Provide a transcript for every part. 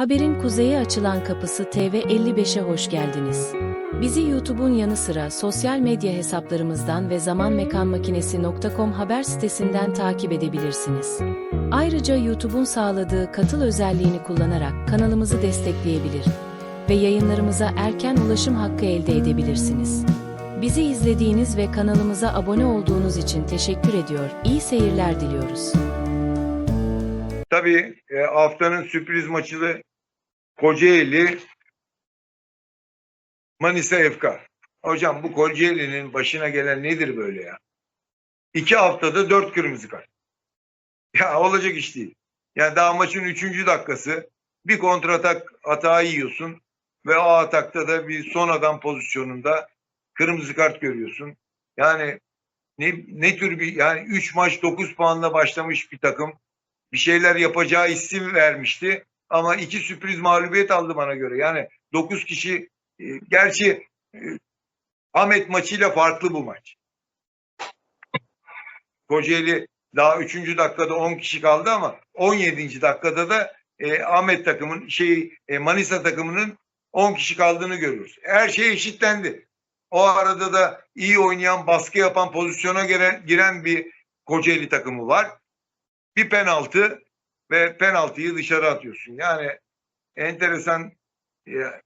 Haberin kuzeye açılan kapısı TV55'e hoş geldiniz. Bizi YouTube'un yanı sıra sosyal medya hesaplarımızdan ve zamanmekanmakinesi.com haber sitesinden takip edebilirsiniz. Ayrıca YouTube'un sağladığı katıl özelliğini kullanarak kanalımızı destekleyebilir ve yayınlarımıza erken ulaşım hakkı elde edebilirsiniz. Bizi izlediğiniz ve kanalımıza abone olduğunuz için teşekkür ediyor. İyi seyirler diliyoruz. Tabii e, haftanın sürpriz maçı Kocaeli Manisa FK. Hocam bu Kocaeli'nin başına gelen nedir böyle ya? İki haftada dört kırmızı kart. Ya olacak iş değil. Yani daha maçın üçüncü dakikası bir kontratak hata yiyorsun ve o atakta da bir son adam pozisyonunda kırmızı kart görüyorsun. Yani ne, ne tür bir yani 3 maç 9 puanla başlamış bir takım bir şeyler yapacağı isim vermişti. Ama iki sürpriz mağlubiyet aldı bana göre. Yani 9 kişi e, gerçi e, Ahmet maçıyla farklı bu maç. Kocaeli daha 3. dakikada 10 kişi kaldı ama 17. dakikada da e, Ahmet takımın şey e, Manisa takımının 10 kişi kaldığını görüyoruz. Her şey eşitlendi. O arada da iyi oynayan, baskı yapan, pozisyona giren, giren bir Kocaeli takımı var bir penaltı ve penaltıyı dışarı atıyorsun. Yani enteresan ya,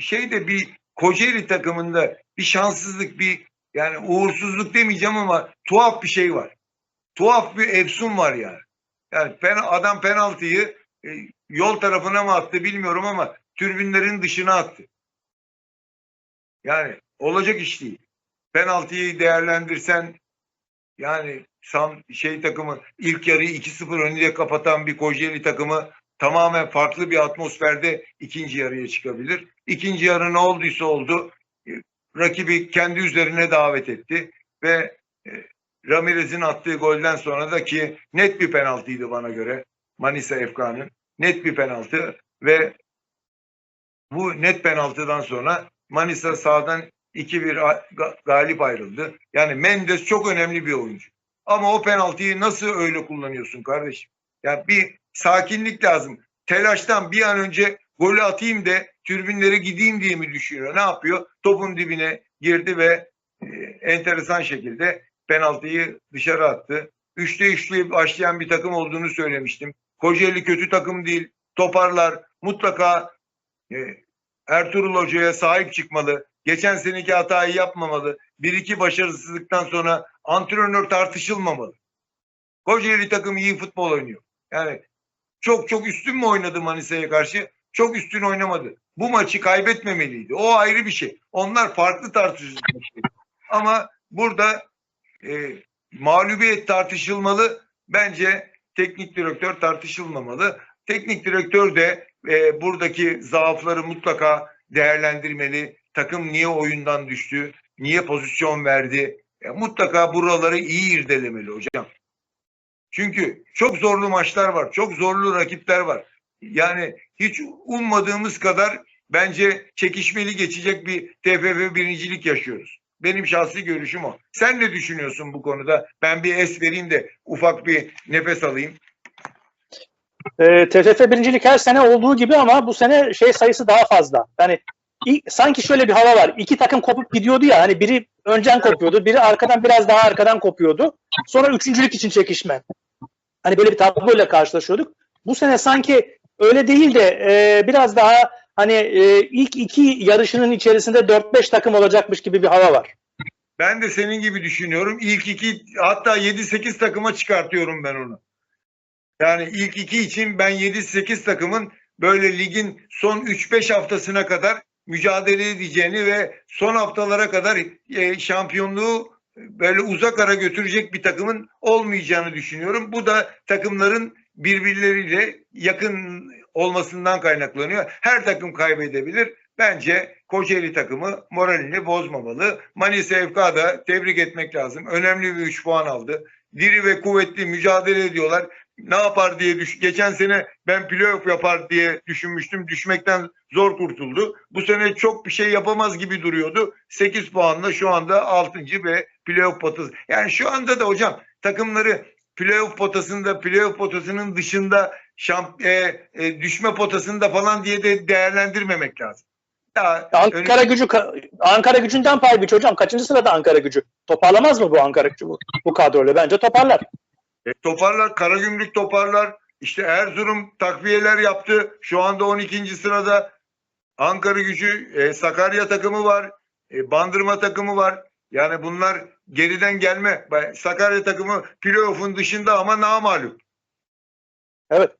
şey de bir Kocaeli takımında bir şanssızlık bir yani uğursuzluk demeyeceğim ama tuhaf bir şey var. Tuhaf bir efsun var yani. Yani pen, adam penaltıyı e, yol tarafına mı attı bilmiyorum ama türbünlerin dışına attı. Yani olacak iş değil. Penaltıyı değerlendirsen yani Sam şey takımı ilk yarıyı 2-0 önüne kapatan bir Kocaeli takımı tamamen farklı bir atmosferde ikinci yarıya çıkabilir. İkinci yarı ne olduysa oldu. Rakibi kendi üzerine davet etti ve e, Ramirez'in attığı golden sonra da ki net bir penaltıydı bana göre Manisa FK'nın net bir penaltı ve bu net penaltıdan sonra Manisa sağdan 2-1 galip ayrıldı. Yani Mendes çok önemli bir oyuncu. Ama o penaltıyı nasıl öyle kullanıyorsun kardeşim? Ya bir sakinlik lazım. Telaştan bir an önce golü atayım da türbinlere gideyim diye mi düşünüyor? Ne yapıyor? Topun dibine girdi ve e, enteresan şekilde penaltıyı dışarı attı. Üçte üçlü başlayan bir takım olduğunu söylemiştim. Kocaeli kötü takım değil. Toparlar. Mutlaka e, Ertuğrul Hoca'ya sahip çıkmalı. Geçen seneki hatayı yapmamalı. Bir iki başarısızlıktan sonra antrenör tartışılmamalı. Kocaeli takım iyi futbol oynuyor. Yani çok çok üstün mü oynadı Manisa'ya karşı? Çok üstün oynamadı. Bu maçı kaybetmemeliydi. O ayrı bir şey. Onlar farklı tartışılacak. Ama burada e, mağlubiyet tartışılmalı. Bence teknik direktör tartışılmamalı. Teknik direktör de e, buradaki zaafları mutlaka değerlendirmeli. Takım niye oyundan düştü? Niye pozisyon verdi? Ya mutlaka buraları iyi irdelemeli hocam. Çünkü çok zorlu maçlar var. Çok zorlu rakipler var. Yani hiç ummadığımız kadar bence çekişmeli geçecek bir TFF birincilik yaşıyoruz. Benim şahsi görüşüm o. Sen ne düşünüyorsun bu konuda? Ben bir es vereyim de ufak bir nefes alayım. E, TFF birincilik her sene olduğu gibi ama bu sene şey sayısı daha fazla. Yani sanki şöyle bir hava var. İki takım kopup gidiyordu ya. Hani biri önceden kopuyordu, biri arkadan biraz daha arkadan kopuyordu. Sonra üçüncülük için çekişme. Hani böyle bir tabloyla karşılaşıyorduk. Bu sene sanki öyle değil de e, biraz daha hani e, ilk iki yarışının içerisinde 4-5 takım olacakmış gibi bir hava var. Ben de senin gibi düşünüyorum. İlk iki hatta 7-8 takıma çıkartıyorum ben onu. Yani ilk iki için ben 7-8 takımın böyle ligin son 3-5 haftasına kadar mücadele edeceğini ve son haftalara kadar e, şampiyonluğu böyle uzak ara götürecek bir takımın olmayacağını düşünüyorum. Bu da takımların birbirleriyle yakın olmasından kaynaklanıyor. Her takım kaybedebilir. Bence Kocaeli takımı moralini bozmamalı. Manisa FK da tebrik etmek lazım. Önemli bir 3 puan aldı. Diri ve kuvvetli mücadele ediyorlar. Ne yapar diye düş. Geçen sene ben playoff yapar diye düşünmüştüm. Düşmekten zor kurtuldu. Bu sene çok bir şey yapamaz gibi duruyordu. 8 puanla şu anda 6. ve playoff potası. Yani şu anda da hocam takımları playoff potasında, playoff potasının dışında şamp e, e, düşme potasında falan diye de değerlendirmemek lazım. Ya, Ankara gücü Ankara gücünden pay biç hocam. Kaçıncı sırada Ankara gücü? Toparlamaz mı bu Ankara gücü bu, bu kadroyla? Bence toparlar. E, toparlar, Karagümrük toparlar. İşte Erzurum takviyeler yaptı. Şu anda 12. sırada Ankara gücü, e, Sakarya takımı var. e, Bandırma takımı var. Yani bunlar geriden gelme. Sakarya takımı playoff'un dışında ama namalup. Evet.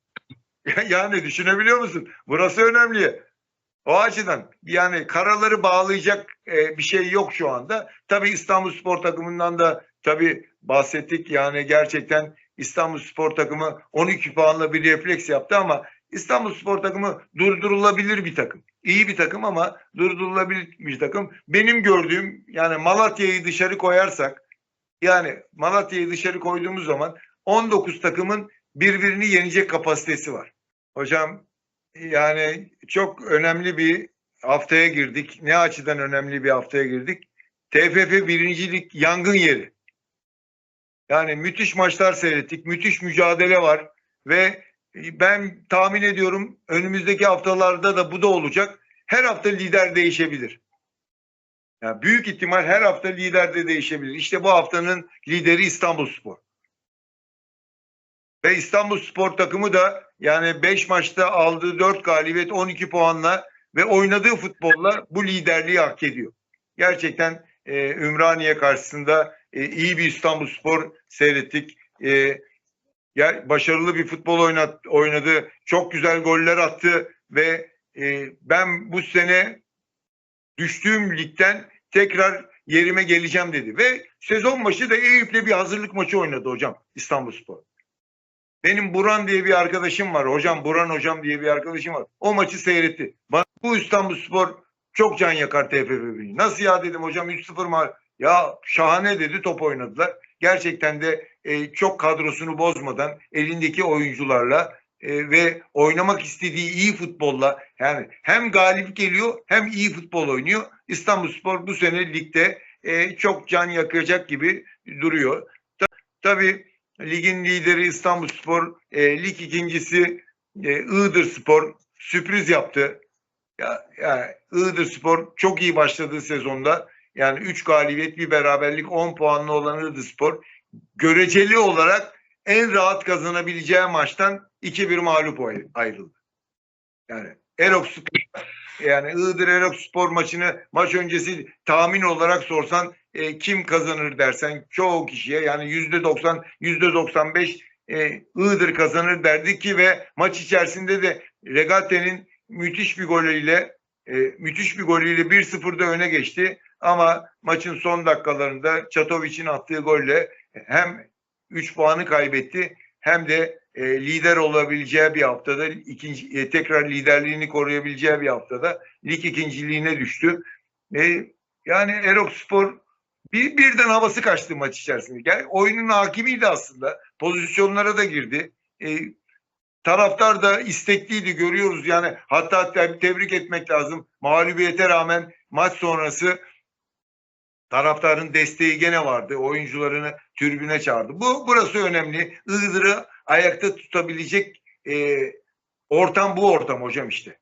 yani düşünebiliyor musun? Burası önemli. O açıdan yani karaları bağlayacak e, bir şey yok şu anda. Tabii İstanbul Spor takımından da tabii bahsettik. Yani gerçekten İstanbul Spor takımı 12 puanla bir refleks yaptı ama İstanbul Spor takımı durdurulabilir bir takım. İyi bir takım ama durdurulabilir bir takım. Benim gördüğüm yani Malatya'yı dışarı koyarsak yani Malatya'yı dışarı koyduğumuz zaman 19 takımın birbirini yenecek kapasitesi var. Hocam yani çok önemli bir haftaya girdik. Ne açıdan önemli bir haftaya girdik? TFF birincilik yangın yeri. Yani müthiş maçlar seyrettik. Müthiş mücadele var ve ben tahmin ediyorum önümüzdeki haftalarda da bu da olacak. Her hafta lider değişebilir. Yani büyük ihtimal her hafta lider de değişebilir. İşte bu haftanın lideri İstanbulspor. Ve İstanbulspor takımı da yani 5 maçta aldığı 4 galibiyet 12 puanla ve oynadığı futbolla bu liderliği hak ediyor. Gerçekten e, Ümraniye karşısında e, iyi bir İstanbulspor seyrettik. E, ya, başarılı bir futbol oynat, oynadı. Çok güzel goller attı ve e, ben bu sene düştüğüm ligden tekrar yerime geleceğim dedi. Ve sezon başı da Eyüp'le bir hazırlık maçı oynadı hocam İstanbulspor. Benim Buran diye bir arkadaşım var. Hocam Buran hocam diye bir arkadaşım var. O maçı seyretti. Bana bu İstanbulspor çok can yakar TFF Birliği. Nasıl ya dedim hocam 3-0 mı? Ya şahane dedi top oynadılar. Gerçekten de e, çok kadrosunu bozmadan elindeki oyuncularla e, ve oynamak istediği iyi futbolla yani hem galip geliyor hem iyi futbol oynuyor. İstanbulspor bu sene ligde e, çok can yakacak gibi duruyor. Ta, tabii ligin lideri İstanbulspor, e, lig ikincisi e, Iğdır Spor sürpriz yaptı. Ya, yani Iğdır Spor çok iyi başladığı sezonda. Yani 3 galibiyet bir beraberlik 10 puanlı olan Iğdır Spor göreceli olarak en rahat kazanabileceği maçtan 2-1 mağlup ayrıldı. Yani Erok Spor yani Iğdır Erok Spor maçını maç öncesi tahmin olarak sorsan e, kim kazanır dersen çoğu kişiye yani yüzde 90 yüzde 95 e, Iğdır kazanır derdi ki ve maç içerisinde de Regate'nin müthiş bir golüyle e, müthiş bir golüyle 1-0'da öne geçti ama maçın son dakikalarında Çatovic'in attığı golle hem 3 puanı kaybetti hem de e, lider olabileceği bir haftada ikinci e, tekrar liderliğini koruyabileceği bir haftada lig ikinciliğine düştü. E, yani Erok Spor bir birden havası kaçtı maç içerisinde. Yani oyunun hakimiydi aslında. Pozisyonlara da girdi. E, taraftar da istekliydi görüyoruz yani hatta tebrik etmek lazım. Mağlubiyete rağmen maç sonrası taraftarın desteği gene vardı. Oyuncularını tribüne çağırdı. Bu burası önemli. Iğdır'ı ayakta tutabilecek e, ortam bu ortam hocam işte.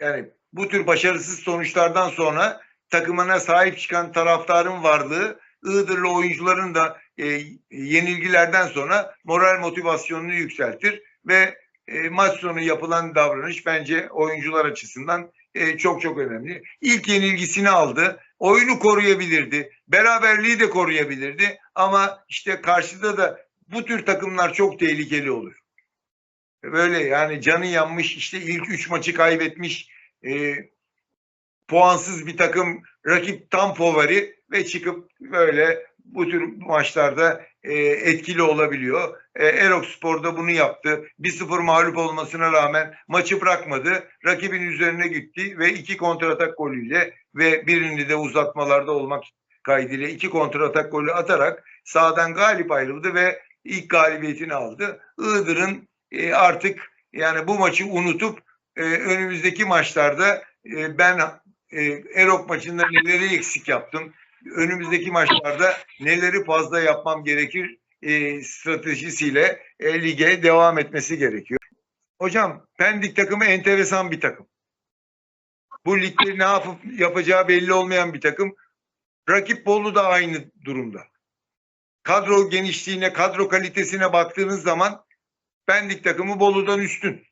Yani bu tür başarısız sonuçlardan sonra takımına sahip çıkan taraftarın varlığı Iğdırlı oyuncuların da e, yenilgilerden sonra moral motivasyonunu yükseltir ve e, maç sonu yapılan davranış bence oyuncular açısından e, çok çok önemli. İlk yenilgisini aldı. Oyunu koruyabilirdi. Beraberliği de koruyabilirdi. Ama işte karşıda da bu tür takımlar çok tehlikeli olur. Böyle yani canı yanmış işte ilk üç maçı kaybetmiş e, puansız bir takım rakip tam favori ve çıkıp böyle bu tür maçlarda e, etkili olabiliyor. E, Erok Spor'da bunu yaptı. 1-0 mağlup olmasına rağmen maçı bırakmadı. Rakibin üzerine gitti ve iki kontratak golüyle ve birini de uzatmalarda olmak kaydıyla iki kontratak golü atarak sağdan galip ayrıldı ve ilk galibiyetini aldı. Iğdır'ın e, artık yani bu maçı unutup e, önümüzdeki maçlarda e, ben e, Erok maçında neleri eksik yaptım, önümüzdeki maçlarda neleri fazla yapmam gerekir e, stratejisiyle e, lige devam etmesi gerekiyor. hocam Pendik takımı enteresan bir takım. Bu ligde ne yapıp yapacağı belli olmayan bir takım. Rakip Bolu da aynı durumda. Kadro genişliğine, kadro kalitesine baktığınız zaman Pendik takımı Bolu'dan üstün.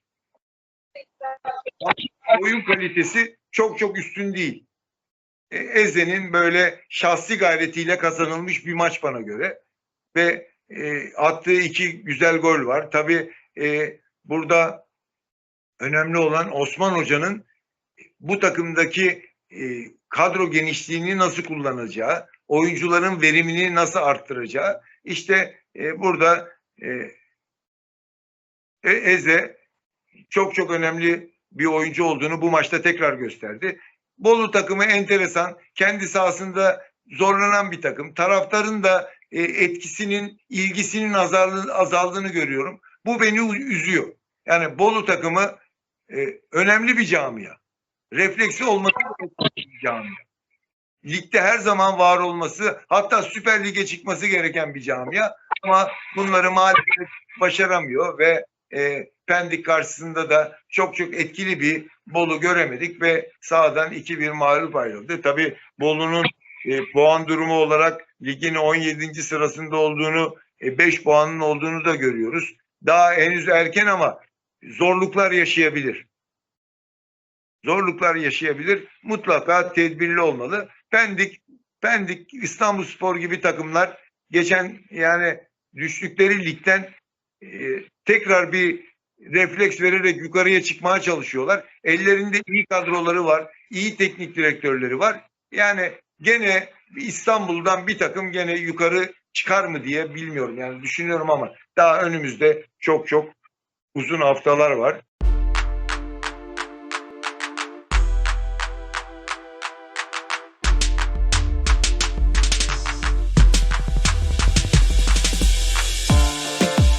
Oyun kalitesi çok çok üstün değil. E, Eze'nin böyle şahsi gayretiyle kazanılmış bir maç bana göre. Ve e, attığı iki güzel gol var. Tabii e, burada önemli olan Osman Hoca'nın bu takımdaki e, kadro genişliğini nasıl kullanacağı, oyuncuların verimini nasıl arttıracağı. İşte e, burada e, E- Eze çok çok önemli bir oyuncu olduğunu bu maçta tekrar gösterdi. Bolu takımı enteresan, kendi sahasında zorlanan bir takım. Taraftarın da e, etkisinin, ilgisinin azaldığını, azaldığını görüyorum. Bu beni üzüyor. Yani Bolu takımı e, önemli bir camia. Refleksi olması bir camia. Ligde her zaman var olması, hatta Süper Lig'e çıkması gereken bir camia. Ama bunları maalesef başaramıyor ve e, Pendik karşısında da çok çok etkili bir Bolu göremedik ve sahadan 2-1 mağlup ayrıldı. Tabii Bolu'nun e, puan durumu olarak ligin 17. sırasında olduğunu, 5 puanın olduğunu da görüyoruz. Daha henüz erken ama zorluklar yaşayabilir. Zorluklar yaşayabilir. Mutlaka tedbirli olmalı. Pendik, Pendik, İstanbulspor gibi takımlar geçen yani düştükleri ligden e, tekrar bir refleks vererek yukarıya çıkmaya çalışıyorlar. Ellerinde iyi kadroları var, iyi teknik direktörleri var. Yani gene İstanbul'dan bir takım gene yukarı çıkar mı diye bilmiyorum. Yani düşünüyorum ama daha önümüzde çok çok uzun haftalar var.